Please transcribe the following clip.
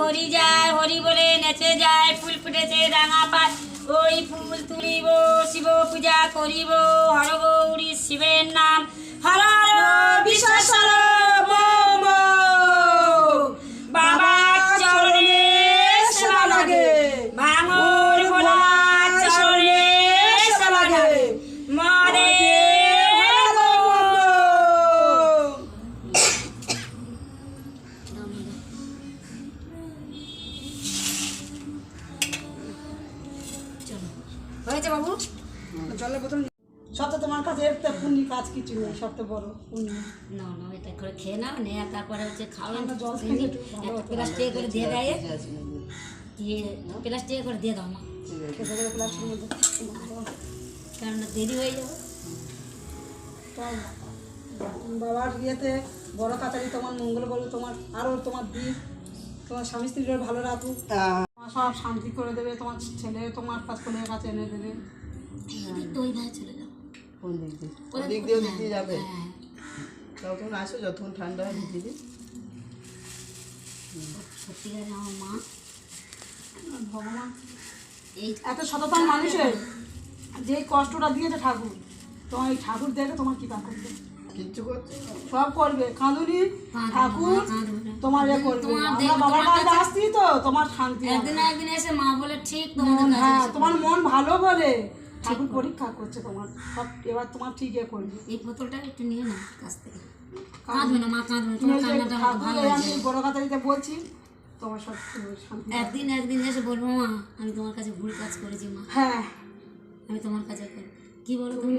হরি যায়, হরি বলে নেচে যায়, ফুল ফুটেছে রাঙা পাত। ওই ফুল তুলিব, শিব পূজা করিব, হর শিবের নাম। হর হয়েছে বাবু? জলের বোতল সব তো তোমার কাছে এর তো পুণ্যি কাজ কিছু নেই সব তো বড় পুণ্য না না এটা করে খেয়ে নাও নিয়ে তারপরে হচ্ছে ঠান্ডা জল খেয়ে একটু ভালো প্লাস্টিক করে দিয়ে দেয় দিয়ে প্লাস্টিক করে দিয়ে দাও মা। প্লাস্টিকের মধ্যে কারণ দেরি হয়ে যাবে। বাবার ইয়েতে বড় কাতারি তোমার মঙ্গল বলো তোমার আরও তোমার দিন তোমার স্বামী স্ত্রীর ভালো রাখুক। সব শান্তি করে দেবে তোমার ছেলে তোমার কাছ কোলের কাছে এনে দেবে। চলে যাও। কোন দিক দিয়ে? ওদিক দিয়ে হ্যাঁ, যাবে। হ্যাঁ যখন আসো যতক্ষণ ঠান্ডা হয় সত্যিকারে আমার মা। ভগবান। এই এত মানুষের যে কষ্টটা দিয়েছে ঠাকুর তোমার এই ঠাকুর দেখে তোমার কৃপা করবে কিচ্ছু করছে সব করবে। কাঁদুনি ঠাকুর তোমার এ করবে। তোমার আমরা বাবার কাছে আসছি তো তোমার শান্তি একদিন একদিন এসে মা বলে ঠিক মন কাছে হ্যাঁ তোমার মন ভালো বলে। ঠাকুর পরীক্ষা করছে তোমার। সব এবার তোমার ঠিক এ করবে। এই বোতলটা একটু নিয়ে না কাছ থেকে। কাঁদবে। না মা কাঁদবে না তোমার কান্নাটা ভালো আমি বড় কাতারিতে বলছি তোমার সব একদিন একদিন এসে বলব মা আমি তোমার কাছে ভুল কাজ করেছি মা। হ্যাঁ। আমি তোমার কাছে করি কি বলো তুমি